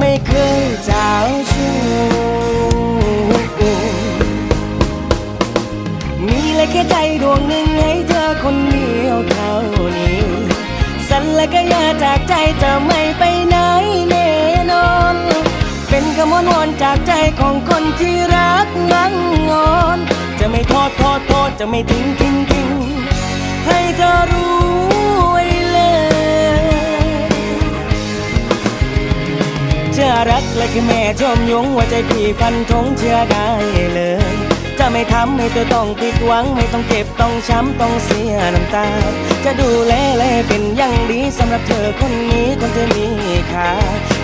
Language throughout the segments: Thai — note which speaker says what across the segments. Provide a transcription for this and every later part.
Speaker 1: ไม่เคยเจ้าชู้มีเลยแค่ใจดวงหนึ่งให้เธอคนเดียวเท่านี้ สัญและก็อยาจากใจจะไม่ไปไหนแน่นอน เป็นคำวอนวอนจากใจของคนที่รักนังงอน จะไม่ทอดทอดทอดจะไม่ทิ้งทิ้งทิ้งให้เธอรู้ และคือแม่ชมยงว่าใจพี่ฟันธงเชื่อได้เลย จะไม่ทำให้เธอต้องผิดหวัง ไม่ต้องเจ็บต้องช้ำต้องเสียน้ำตา จะดูแลและเป็นอย่างดีสำหรับเธอคนนี้คนเธอมีค่า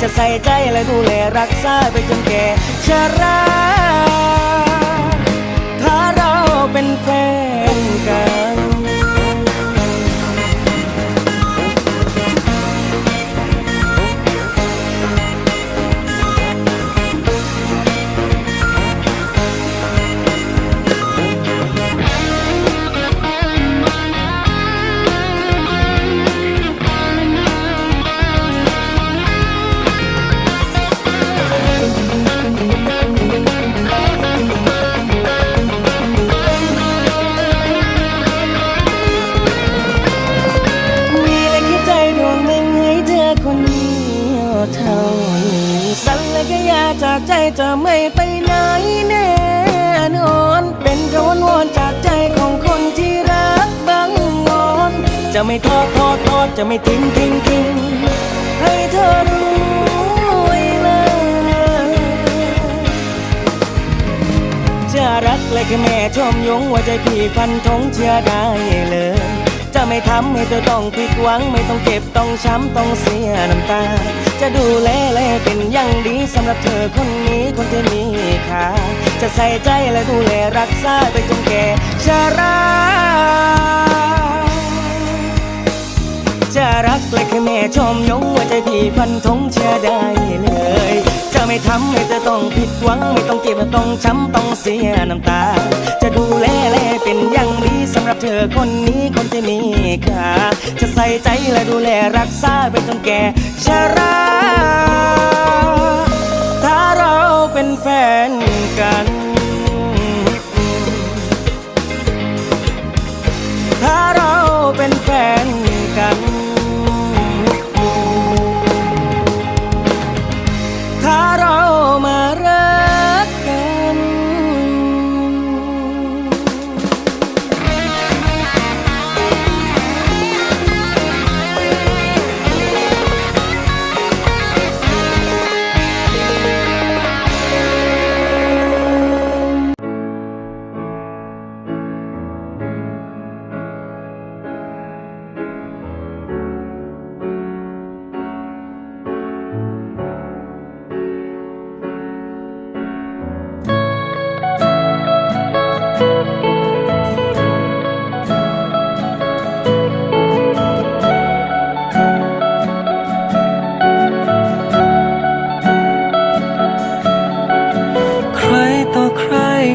Speaker 1: จะใส่ใจและดูแลรักษาไปจนแก่ชราถ้าเราเป็นแฟนกัน จะไม่ทอดทอดทอดจะไม่ทิ้งทิ้งทิ้งให้เธอรู้ไว้เลยจะรักเลยแค่แม่ชมยงว่าใจพี่ฟันธงเชื่อได้เลย จะไม่ทำให้เธอต้องผิดหวัง ไม่ต้องเจ็บต้องช้ำต้องเสียน้ำตา จะดูแลและเป็นอย่างดีสำหรับเธอคนนี้คนที่มีค่าจะใส่ใจและดูแลรักษาไปจนแก่ชรา จะรักเลยแค่แม่ชมยงว่าใจพี่ฟันธงเชื่อได้เลย จะไม่ทำให้เธอต้องผิดหวัง ไม่ต้องเจ็บต้องช้ำต้องเสียน้ำตา จะดูแลแลเป็นอย่างดีสำหรับเธอคนนี้คนที่มีค่าจะใส่ใจและดูแลรักษาไปจนแก่ชราถ้าเราเป็นแฟนกัน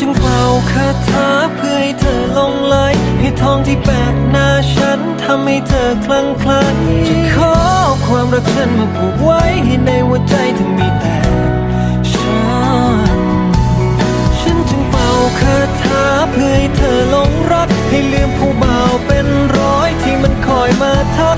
Speaker 2: จึงเป่าคาถาเพื่อให้เธอลงไหยให้ทองที่แปดหน้าฉันทำให้เธอคลั่งไคล้จะขอความรักฉันมาผูกไว้ให้ในหัวใจถึงมีแต่ฉัน ฉันจึงเป่าคาถาเพื่อให้เธอลงรัก ให้ลืมผู้บ่าวเป็นร้อยที่มันคอยมาทัก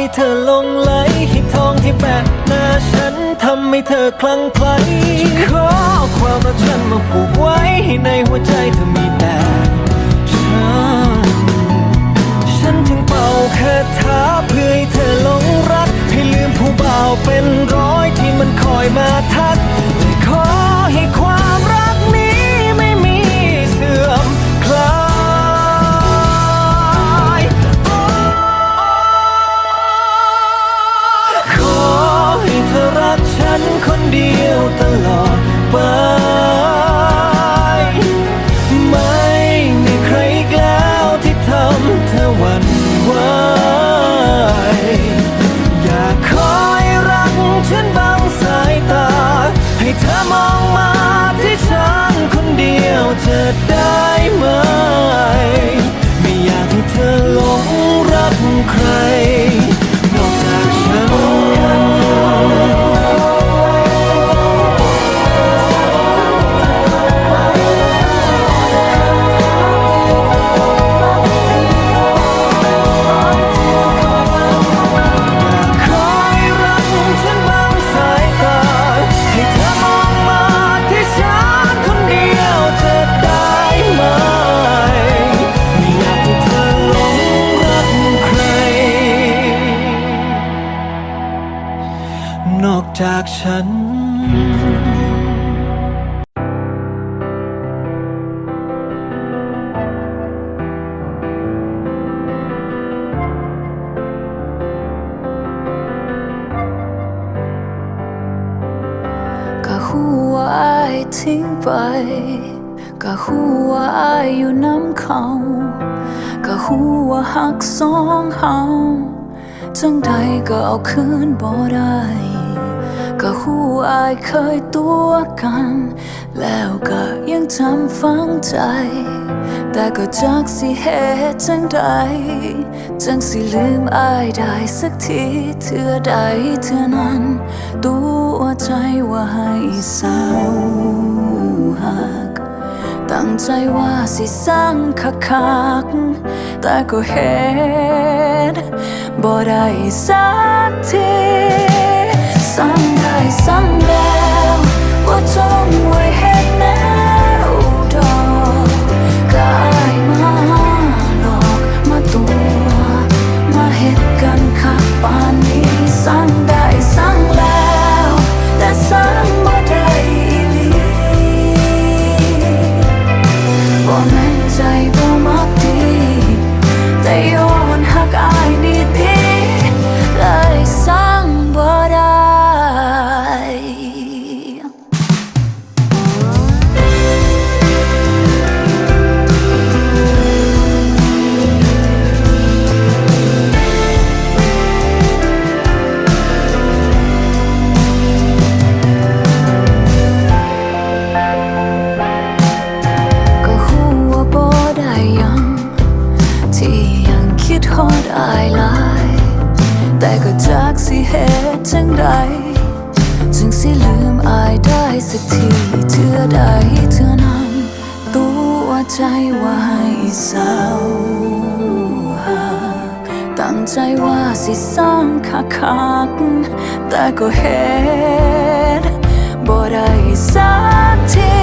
Speaker 2: ให้เธอลงไหลให้ทองที่แปะหน้าฉันทำให้เธอคลั่งไคล้ขอเอาความรักฉันมาผูกไว้ให้ในหัวใจเธอมีแต่ฉันฉันจึงเป่าคาถาเพื่อให้เธอหลงรัก ให้ลืมผู้บ่าวเป็นร้อยที่มันคอยมาทัก ใคร จากฉัน
Speaker 3: ก็หูว่าอายทิ้งไป ก็หูว่าอายอยู่น้ำเขาก็หูว่าหักสองเฮาจังใดก็เอาคืนบ่ได้ ก็หูอายเคยตัวกัน แล้วก็ยังจำฝังใจ แต่ก็จักสิเหตุจังใด จังสิลืมอายได้สักทีเทื่อใดเทื่อนั้น ตัวใจว่าให้เศร้าหัก ตั้งใจว่าสิสร้างคักคักแต่ก็เห็นบ่ได้สักทีสั่ งได้สั่งแใด จึงสิลืมอายได้สักทีเทื่อใดเทื่อนั้นตัวใจว่าให้เศร้าหักตั้งใจว่าสิสร้างคักคักแต่ก็เห็นบ่ได้สักที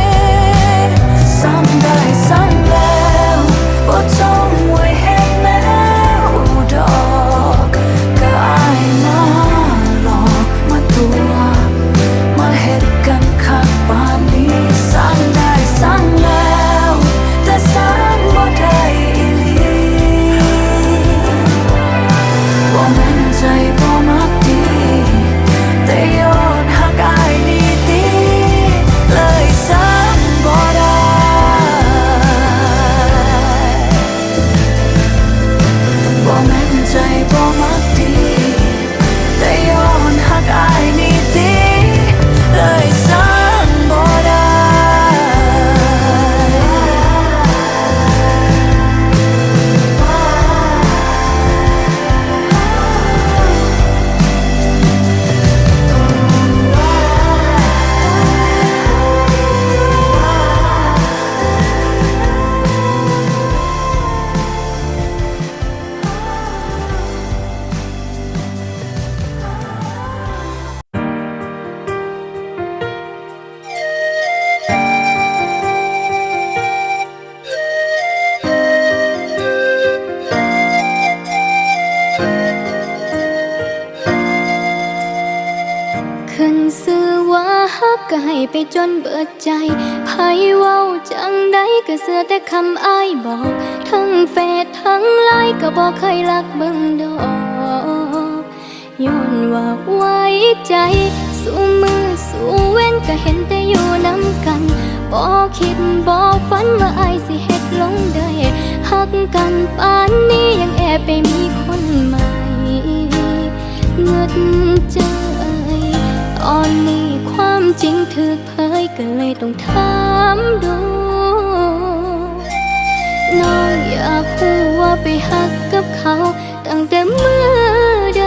Speaker 3: สั่งได้สั่งแล้วบ่จง ก็เสือแต่
Speaker 4: คำอ้ายบอก ทั้งเฟซทั้งไลน์ก็บอกเคยรักเบิ่งดอกย้อนว่าไว้ใจสู้มือสู้เว้นก็เห็นแต่อยู่น้ำกันบอกคิดบอกฝันว่าอายสิเฮ็ดลงได้หักกันปานนี้ยังแอบไปมีคนใหม่เงืดใจตอนนี้ความจริงถูกเผยก็เลยต้องถามดู น้องอยากรู้ว่าไปหักกับเขา ตั้งแต่เมื่อใด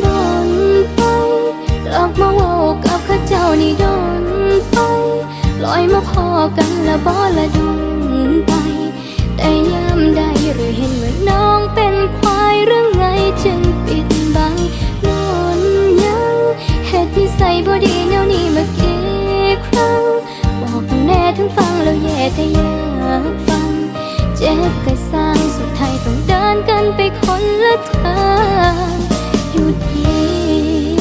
Speaker 4: โดนไปหลอกมาว่ากับข้าเจ้านี่โดนไปลอยมาพอกันละบ่ละดนไป แต่ยามใดหรือเห็นว่าน้องเป็นควายหรือไงจึงปิดบังนอนยังเหตุนิสัยบ่ดีแนวนี้มากี่ครั้งบอก แน่ถึงฟังแล้วแย่แต่อยากฟัง เจ็บก็สร้างสุดท้ายต้องเดินกันไปคนละทางหยุดยิง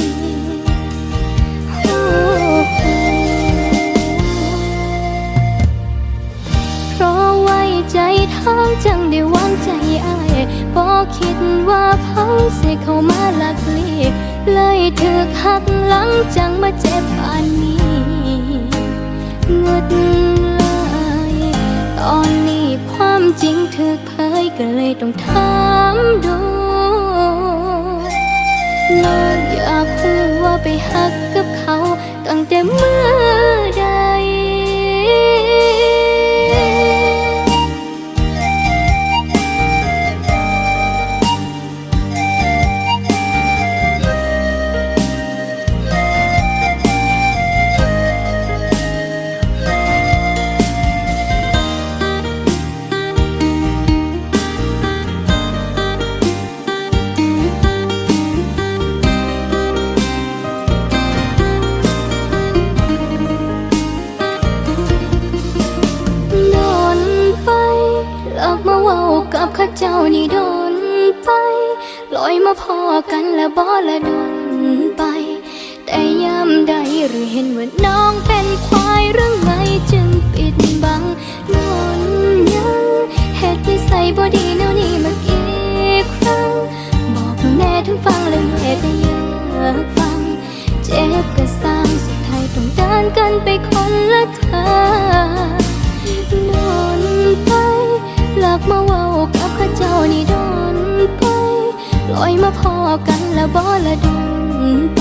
Speaker 4: เพราะไว้ใจทางจังได้วางใจอายบอกคิดว่าเพังสิเข้ามาลักลีเลยถึกหักหลังจังมาเจ็บปานนี้ เงืดไหลตอนนี้ความจริงถึกเผยก็เลยต้องถามดูนองอยากพูดว่าไปหักกับเขาตั้งแต่เมื่อใด นี่โดนไปลอยมาพอกันแล้วบ่ละโดนไป แต่ยามใดหรือเห็นว่าน้องเป็นควายหรือไงจึงปิดบังนอนยังเหตุนิสัยบ่ดีแนวนี้มากี่ครั้ง บอกแน่ถึงฟังแล้วแย่แต่อยากฟัง เจ็บก็สร้างสุดท้ายต้องเดินกันไปคนละทาง ลอยมาพอกันแล้วบ่ละดุนไป